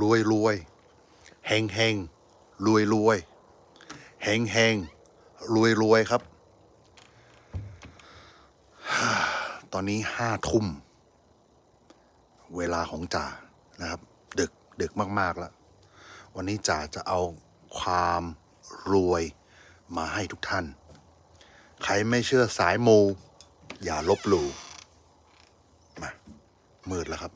รวยรวยเฮงเฮงรวยรวยเฮงเฮงรวยรวยครับ ตอนนี้ห้าทุ่ม เวลาของจ่านะครับ ดึกดึกมาก ๆ แล้ว วันนี้จ่าจะเอาความรวยมาให้ทุกท่าน ใครไม่เชื่อสายมู อย่าลบหลู่มามืดแล้วครับ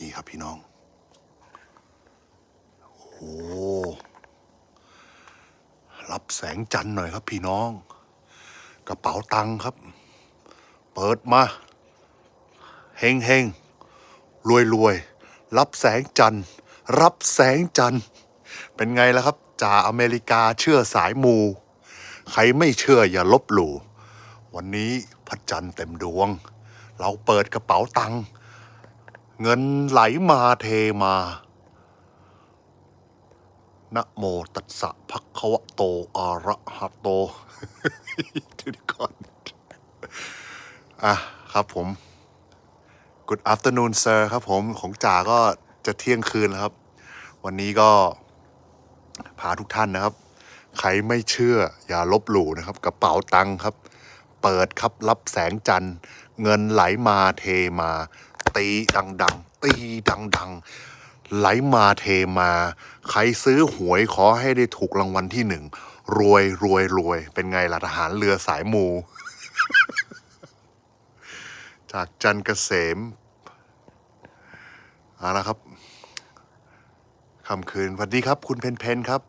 นี่ครับพี่น้อง โอ้รับแสงจันทร์หน่อยครับพี่น้อง กระเป๋าตังค์ครับ เปิดมาเฮงเฮงรวยรวยรับแสงจันทร์ รับแสงจันทร์ เป็นไงล่ะครับจ่าอเมริกาเชื่อสายมู ใครไม่เชื่ออย่าลบหลู่วันนี้พระจันทร์เต็มดวง เราเปิดกระเป๋าตังค์ เงินไหลมาเทมา นะโมตัสสะภะคะวะโตอะระหะโตทุกคนอะครับผม Good afternoon sir ครับผมของจ่าก็จะเที่ยงคืนแล้วครับ วันนี้ก็พาทุกท่านนะครับ ใครไม่เชื่ออย่าลบหลู่นะครับ กระเป๋าตังค์ครับ เปิดครับรับแสงจันทร์ เงินไหลมาเทมา ตีดัง ๆ ตีดัง ๆ ไหลมาเทมา ใครซื้อหวยขอให้ได้ถูกรางวัลที่หนึ่งรวยรวยรวย เป็นไงล่ะทหารเรือสายมู จากจันเกษมเอาละครับคำคืนสวัสดีครับ คุณเพนเพนครับ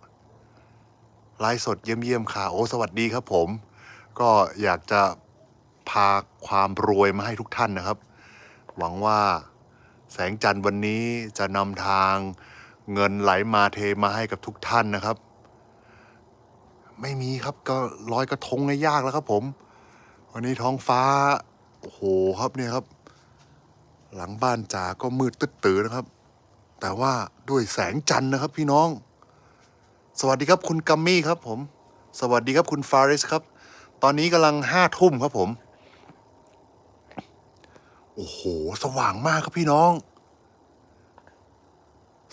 ไลฟ์สดเยี่ยมเยี่ยมๆค่ะโอ้สวัสดีครับผม ก็อยากจะพาความรวยมาให้ทุกท่านนะครับ หวังว่าแสงจันทร์วันนี้จะนำทางเงินไหลมาเทมาให้กับทุกท่านนะครับ ไม่มีครับก็ลอยกระทงในยากแล้วครับผม วันนี้ท้องฟ้า โอ้โหครับเนี่ยครับ หลังบ้านจ๋าก็มืดตึ๊ดตือนะครับ แต่ว่าด้วยแสงจันทร์นะครับพี่น้อง สวัสดีครับคุณกัมมี่ครับผม สวัสดีครับคุณฟาริสครับ ตอนนี้กำลังห้าทุ่มครับผม อ้โห สว่างมากครับพี่น้อง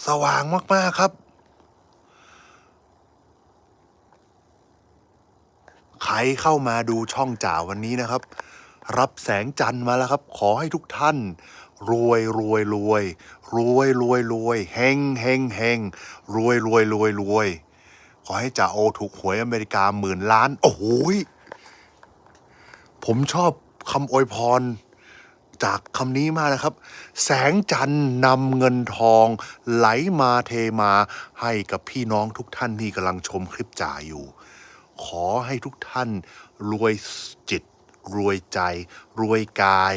สว่างมาก ๆ ครับ ใครเข้ามาดูช่องจ่าวันนี้นะครับ รับแสงจันทร์มาแล้วครับ ขอให้ทุกท่าน รวยรวยรวย รวยรวยรวยเฮงเฮงเฮงรวยรวยรวยรวย ขอให้จ่าโอถูกหวยอเมริกาหมื่นล้าน โอ้โหยผมชอบคำอวยพร จากคำนี้มานะครับ แสงจันทร์นำเงินทอง ไหลมาเทมาให้กับพี่น้องทุกท่านที่กำลังชมคลิปจ่าอยู่ ขอให้ทุกท่านรวยจิต รวยใจ รวยกาย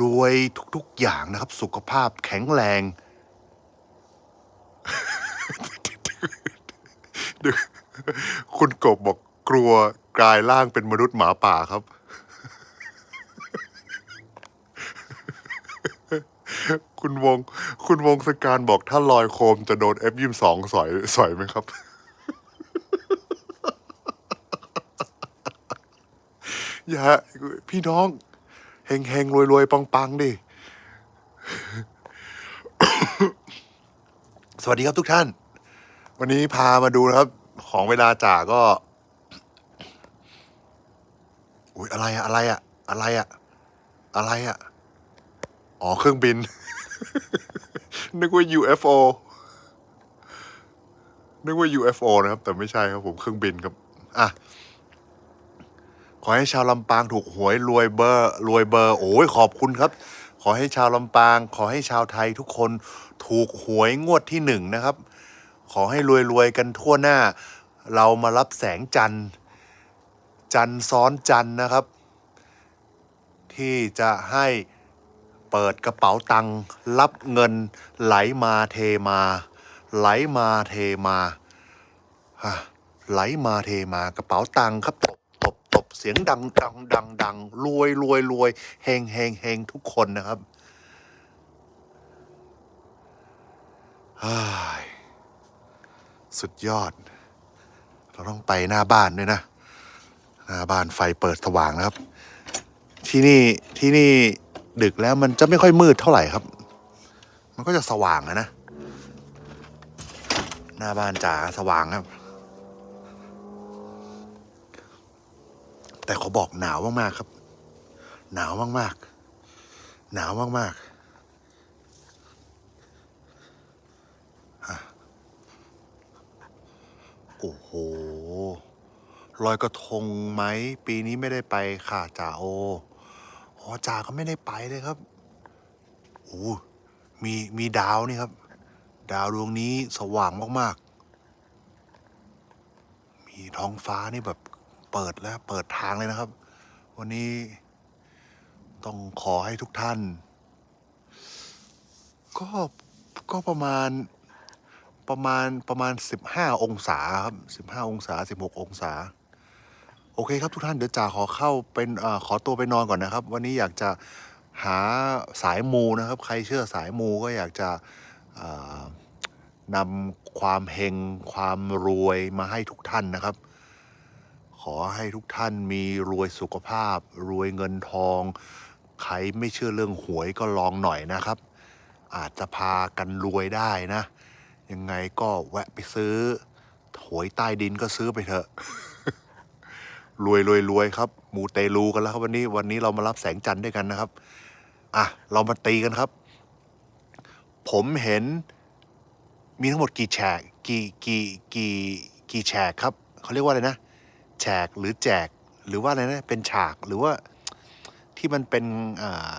รวยทุกๆอย่างนะครับ สุขภาพแข็งแรงคุณกบบอกกลัวกลายร่างเป็นมนุษย์หมาป่าครับ คุณวง คุณวงสการบอกถ้าลอยโคมจะโดน F ยี่สองสอยสอยไหมครับ อย่า พี่น้องเฮงเฮงรวยรวยปังปังดิ สวัสดีครับทุกท่าน วันนี้พามาดูนะครับ ของเวลาจ่าก็อุ้ยอะไรอะอะไรอะอะไรอะอะไรอะ อ๋อ เครื่องบิน นึกว่า UFO นึกว่า UFO นะครับ แต่ไม่ใช่ครับผมเครื่องบินครับ อะ ขอให้ชาวลำปางถูกหวยรวยเบอร์รวยเบอร์โอ้ยขอบคุณครับ ขอให้ชาวลำปาง ขอให้ชาวไทยทุกคนถูกหวยงวดที่หนึ่งนะครับ ขอให้รวยรวยกันทั่วหน้า เรามารับแสงจันทร์จันทร์ซ้อนจันทร์นะครับ ที่จะให้ เปิดกระเป๋าตังค์รับเงินไหลมาเทมา ไหลมาเทมาฮะไหลมาเทมากระเป๋าตังค์ครับตบตบตบเสียงดังดังดังดังรวยรวยรวยเฮงเฮงเฮงทุกคนนะครับสุดยอด เราต้องไปหน้าบ้านด้วยนะ หน้าบ้านไฟเปิดสว่างนะครับ ที่นี่ที่นี่ ดึกแล้วมันจะไม่ค่อยมืดเท่าไหร่ครับ มันก็จะสว่างอะนะ หน้าบ้านจ๋าสว่างครับ แต่เขาบอกหนาวมากๆครับ หนาวมากๆ หนาวมากๆโอ้โหลอยกระทงไหม ปีนี้ไม่ได้ไปค่ะจ่าโอ อ๋อจ่าก็ไม่ได้ไปเลยครับโอ้มีมีดาวนี่ครับ ดาวดวงนี้สว่างมากๆ มีท้องฟ้านี่แบบเปิดแล้วเปิดทางเลยนะครับ วันนี้ต้องขอให้ทุกท่าน ก็ก็ประมาณประมาณประมาณสิบห้าองศาครับสิบห้าองศาสิบหกองศา โอเคครับทุกท่านเดี๋ยวจ่าขอเข้าเป็นอขอตัวไปนอนก่อนนะครับ วันนี้อยากจะหาสายมูนะครับ ใครเชื่อสายมูก็อยากจะนำความเฮงความรวยมาให้ทุกท่านนะครับ ขอให้ทุกท่านมีรวยสุขภาพ รวยเงินทอง ใครไม่เชื่อเรื่องหวยก็ลองหน่อยนะครับ อาจจะพากันรวยได้นะ ยังไงก็แวะไปซื้อหวยใต้ดินก็ซื้อไปเถอะ รวยรวยรวยครับ มูเตลูกันแล้วครับวันนี้วันนี้เรามารับแสงจันทร์ด้วยกันนะครับ อะ เรามาตีกันครับ ผมเห็นมีทั้งหมดกี่แฉกกี่กี่กี่กี่แฉกครับเขาเรียกว่าอะไรนะแฉกหรือแจกหรือว่าอะไรนะเป็นฉากหรือว่าที่มันเป็นอ่า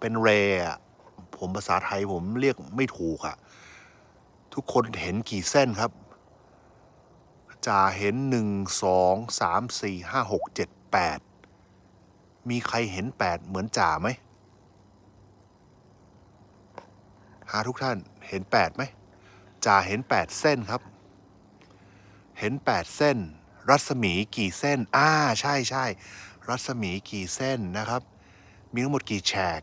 เป็นเรผมภาษาไทยผมเรียกไม่ถูกอะทุกคนเห็นกี่เส้นครับ จ่าเห็นหนึ่งสองสามสี่ห้าหกเจ็ดแปดมีใครเห็นแปดเหมือนจ่าไหม หาทุกท่านเห็นแปดไหมจ่าเห็นแปดเส้นครับ เห็นแปดเส้น รัศมีกี่เส้น อ่าใช่ใช่รัศมีกี่เส้นนะครับ มีทั้งหมดกี่แฉก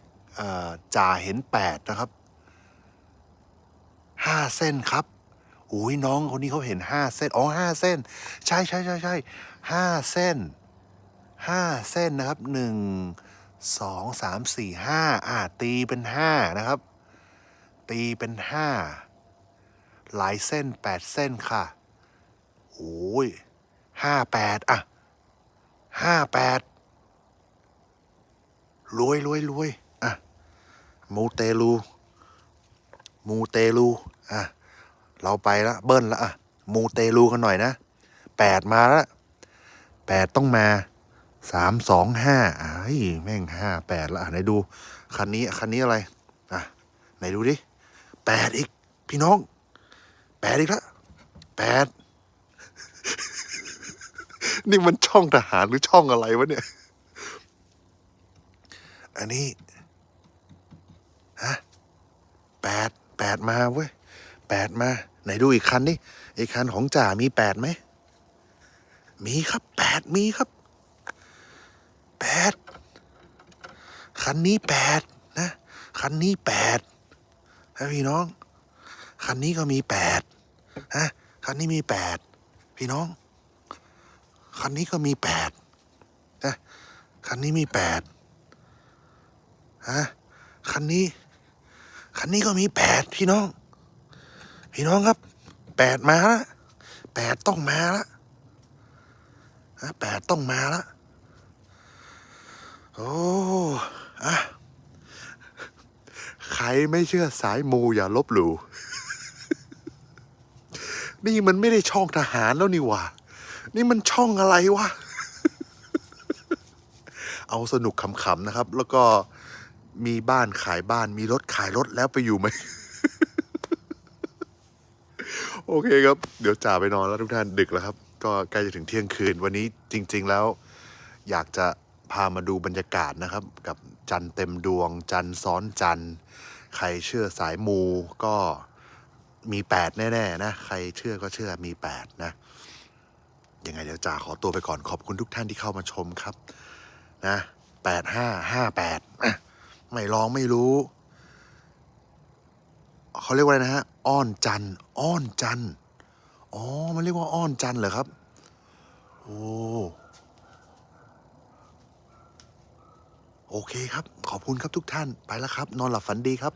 จ่าเห็นแปดนะครับห้าเส้นครับ อุ้ยน้องคนนี้เขาเห็นห้าเส้น อ๋อห้าเส้น ใช่ใช่ใช่ใช่ห้าเส้นห้าเส้นนะครับหนึ่งสองสามสี่ห้าอ่าตีเป็นห้านะครับ ตีเป็นห้าหลายเส้นแปดเส้นค่ะโอ้ยห้าแปดอะห้าแปดรวยรวยรวยอะมูเตลูมูเตลูอะ เราไปละเบิ้ลละอะมูเตลูกันหน่อยนะแปดมาละแปดต้องมาสามสองห้าไอ้แม่งห้าแปดละอะไหนดูคันนี้คันนี้อะไรอะไหนดูดิแปดอีก พี่น้องแปดอีกละแปดนี่มันช่องทหารหรือช่องอะไรวะเนี่ย อันนี้ ฮะแปดแปดมาเว้ย แปดมา ไหนดูอีกคันนี่ไอ้คันของจ่ามีแปดไหม มีครับแปดมีครับแปดคันนี้แปดนะ คันนี้แปดนะพี่น้อง คันนี้ก็มีแปดฮะ คันนี้มีแปดพี่น้อง คันนี้ก็มีแปดนะ คันนี้มีแปดฮะ คันนี้ คันนี้ก็มีแปดพี่น้อง พี่น้องครับแปดมาละแปดต้องมาละแปดต้องมาละโอ้อะใครไม่เชื่อสายมูอย่าลบหลู่ นี่มันไม่ได้ช่องทหารแล้วนี่ว่านี่มันช่องอะไรวะ เอาสนุกขำๆนะครับ แล้วก็มีบ้านขายบ้านมีรถขายรถแล้วไปอยู่ไหม โอเคครับ เดี๋ยวจ่าไปนอนแล้วทุกท่านดึกแล้วครับ ก็ใกล้จะถึงเที่ยงคืน วันนี้จริง ๆ แล้ว อยากจะพามาดูบรรยากาศนะครับ กับจันเต็มดวง จันซ้อนจันใครเชื่อสายมูก็มีแปดแน่ๆนะ ใครเชื่อก็เชื่อมีแปดนะ ยังไงเดี๋ยวจ่าขอตัวไปก่อนขอบคุณทุกท่านที่เข้ามาชมครับ นะแปดห้าห้าแปดไม่ลองไม่รู้ เขาเรียกว่าอะไรนะฮะ อ้อนจันทร์อ้อนจันทร์อ๋อ มันเรียกว่าอ้อนจันทร์เหรอครับ โอ้ โอเคครับ ขอบคุณครับทุกท่าน ไปแล้วครับ นอนหลับฝันดีครับ